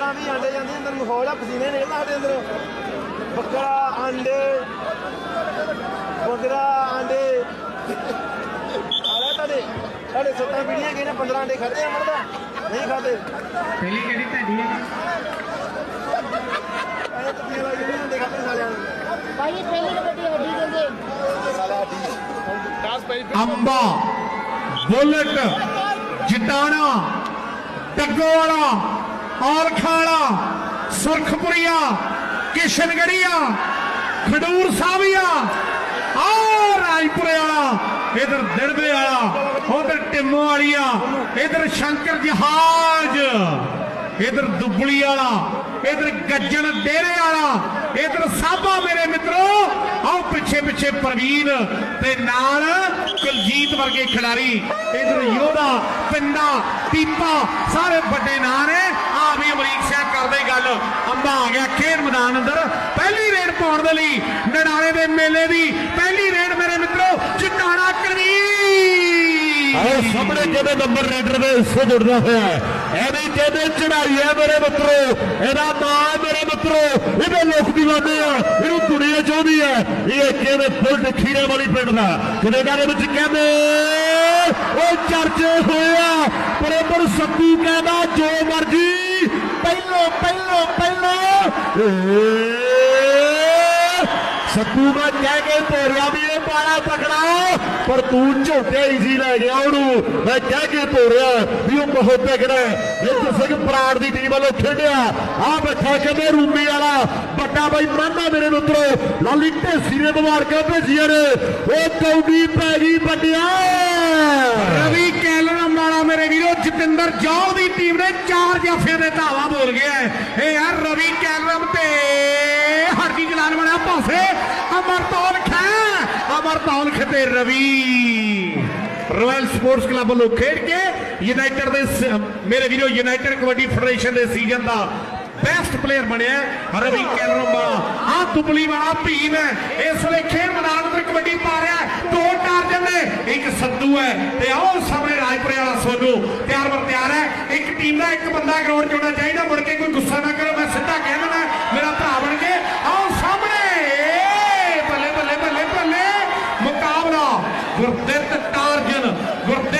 15 20 ਅੰਡੇ ਜਾਂਦੇ ਅੰਦਰ ਮਖੌਲ ਆ ਪਸੀਨੇ ਨਿਕਲਦਾ ਸਾਡੇ ਅੰਦਰ। ਬੱਕਰਾ ਅੰਡੇ ਬੱਕਰਾ ਅੰਡੇ। ਆਲੇ ਤੁਹਾਡੇ ਸਾਡੇ ਸੱਤਾਂ ਪੀੜੀਆਂ ਕਿਹਨੇ 15 ਅੰਡੇ ਖਾਦੇ ਆ ਮਰਦਾ ਨਹੀਂ ਖਾਦੇ ਪਹਿਲੀ ਕਿਹੜੀ ਤੁਹਾਡੀ ਹੈ ਐ ਤੱਕੀਆਂ ਲੱਗ ਜਾਂਦੀਆਂ ਅੰਡੇ ਖਾਦੇ ਸਾਲਿਆਂ ਨੂੰ? ਭਾਈ ਪਹਿਲੀ ਕਬੱਡੀ ਹੱਡੀ ਦੇ ਦੇ ਸਾਲਾ ਦੀ ਅੰਬਾ ਬੁਲਟ ਜਿਤਾਣਾ ਟੱਗੋਵਾਲਾ ਔਲਖਾਲਾ ਸੁਰਖਪੁਰੀਆ, ਕਿਸ਼ਨਗੜੀਆ, ਖਡੂਰ ਸਾਹਿਬੀਆ ਆਓ ਰਾਜਪੁਰੇ ਵਾਲਾ, ਇਧਰ ਦਿੜਬੇ ਵਾਲਾ, ਉਧਰ ਟਿੰਮੋ ਵਾਲੀਆ, ਇਧਰ ਸ਼ੰਕਰ ਜਹਾਜ। ਇਧਰ ਦੁੱਬਲੀ ਵਾਲਾ, ਇਧਰ ਗੱਜਣ ਡੇਰੇ ਵਾਲਾ, ਇਧਰ ਸਾਬਾ ਮੇਰੇ ਮਿੱਤਰੋ, ਆਓ ਪਿੱਛੇ ਪਿੱਛੇ ਪ੍ਰਵੀਨ ਤੇ ਨਾਲ ਕੁਲਜੀਤ ਵਰਗੇ ਖਿਡਾਰੀ, ਇਧਰ ਯੋਧਾ, ਪਿੰਡਾ, ਪੀਪਾ, ਸਾਰੇ ਵੱਡੇ ਨਾਂ ਨੇ। ਆ ਵੀ ਅਮਰੀਕ ਸਿੰਘ ਕਰਦੇ ਗੱਲ। ਅੰਬਾ ਆ ਗਿਆ ਖੇਡ ਮੈਦਾਨ ਅੰਦਰ। ਪਹਿਲੀ ਰੇਡ ਪਾਉਣ ਦੇ ਲਈ ਨਡਾਲੇ ਦੇ ਮੇਲੇ ਦੀ ਪਹਿਲੀ ਰੇਡ ਮੇਰੇ ਮਿੱਤਰੋ ਚਿੱਟਾਣਾ ਕਰਵੀ ਆਹ ਸਾਹਮਣੇ ਜਿਹਦੇ ਨੰਬਰ ਰੇਡਰ ਦੇ ਹਿੱਸੇ ਜੁੜਦਾ ਹੋਇਆ ਹੈ। ਐਵੇਂ ਜਿਹਦੇ ਚੜਾਈ ਹੈ ਮੇਰੇ ਮਿੱਤਰੋ, ਇਹਦਾ ਨਾਂ ਮੇਰੇ ਮਿੱਤਰੋ, ਇਹਦੇ ਲੋਕ ਦੀਵਾਨੇ ਆ, ਇਹਨੂੰ ਦੁਨੀਆ ਚਾਹੁੰਦੀ ਹੈ। ਇਹ ਕਹਿੰਦੇ ਫੁੱਲ ਖੀਰੇ ਵਾਲੀ ਪਿੰਡ ਦਾ ਕੈਨੇਡਾ ਦੇ ਵਿੱਚ ਕਹਿੰਦੇ ਉਹ ਚਰਚੇ ਹੋਇਆ ਬਰਾਬਰ ਸੱਤੂ ਕਹਿੰਦਾ, ਜੋ ਮਰਜ਼ੀ, ਪਹਿਲੋ ਪਹਿਲੋ ਪਹਿਲੋ ਸੱਤੂ ਮੈਂ ਕਹਿ ਕੇ ਤੋਰਿਆ ਵੀ ਇਹ ਪਾਲਾ ਤਕੜਾ ਪਰ ਤੂੰ ਝੋਟੇ ਹੀ ਸੀ ਲੈ ਗਿਆ ਉਹਨੂੰ। ਮੈਂ ਕਹਿ ਕੇ ਤੋਰਿਆ ਵੀ ਉਹ ਬਹੁਤ ਤਕੜਾ ਹੈ। ਸਿੰਘ ਪ੍ਰਾੜ ਦੀ ਟੀਮ ਵੱਲੋਂ ਖੇਡਿਆ। ਆ ਬੈਠਾ ਕਹਿੰਦੇ ਰੂਮੀ ਵਾਲਾ। ਵੱਡਾ ਬਾਈ ਮਾਨਾ ਮੇਰੇ ਮਿੱਤਰੋ, ਲਾਲੀ ਢੇਸੀ ਨੇ ਮੁਬਾਰਕਾਂ ਭੇਜੀਆਂ ਨੇ। ਉਹ ਕੌਡੀ ਪੈ ਗਈ ਵੱਡਿਆ ਰਵੀ ਕੈਲਨ ਵਾਲਾ ਮੇਰੇ ਵੀਰੋ, ਜਤਿੰਦਰ ਜੌਲ ਦੀ ਟੀਮ ਨੇ ਚਾਰ ਜਾਫਿਆਂ ਦੇ ਧਾਵਾ ਬੋਲ ਗਿਆ ਇਹ ਯਾਰ ਰਵੀ ਕੈਲਨ ਤੇ ਪਾਸੇ ਅਮਰਤੌਲ ਖੈ ਅਮਰਤੌਲ ਖਤੇ ਰਵੀ। ਰਾਇਲ ਸਪੋਰਟਸ ਕਲੱਬ ਵੱਲੋਂ ਖੇਡ ਕੇ ਯੂਨਾਈਟਿਡ ਦੇ ਮੇਰੇ ਵੀਰੋ ਯੂਨਾਈਟਿਡ ਕਬੱਡੀ ਫੈਡਰੇਸ਼ਨ ਦੇ ਸੀਜ਼ਨ ਦਾ ਬੈਸਟ ਪਲੇਅਰ ਬਣਿਆ ਰਵੀ ਕੈਲਨ ਆ ਦੁਬਲੀ ਵਾਲਾ ਭੀਮ ਹੈ। ਇਸ ਵੇਲੇ ਖੇਡ ਮੈਦਾਨ ਉੱਤੇ ਕਬੱਡੀ ਪਾ ਰਿਹਾ ਦੋ ਟਾਰਜਨ ਨੇ ਇੱਕ ਸੰਧੂ ਹੈ ਤੇ ਆਓ ਸਾਹਮਣੇ ਰਾਜਪੁਰੇ ਵਾਲਾ ਸੋਨੂ। ਤਿਆਰ ਬਰ ਤਿਆਰ ਹੈ। ਇੱਕ ਟੀਮ ਦਾ ਇੱਕ ਬੰਦਾ ਗਰਾਊਂਡ 'ਚ ਹੋਣਾ ਚਾਹੀਦਾ। ਮੁੜ ਕੇ ਕੋਈ ਗੁੱਸਾ ਨਾ ਕਰੋ, ਮੈਂ ਸਿੱਧਾ ਕਹਿਣਾ ਗੁਰਦਿੱਤ ਟਾਰਜਨ ਗੁਰਦਿੱਤ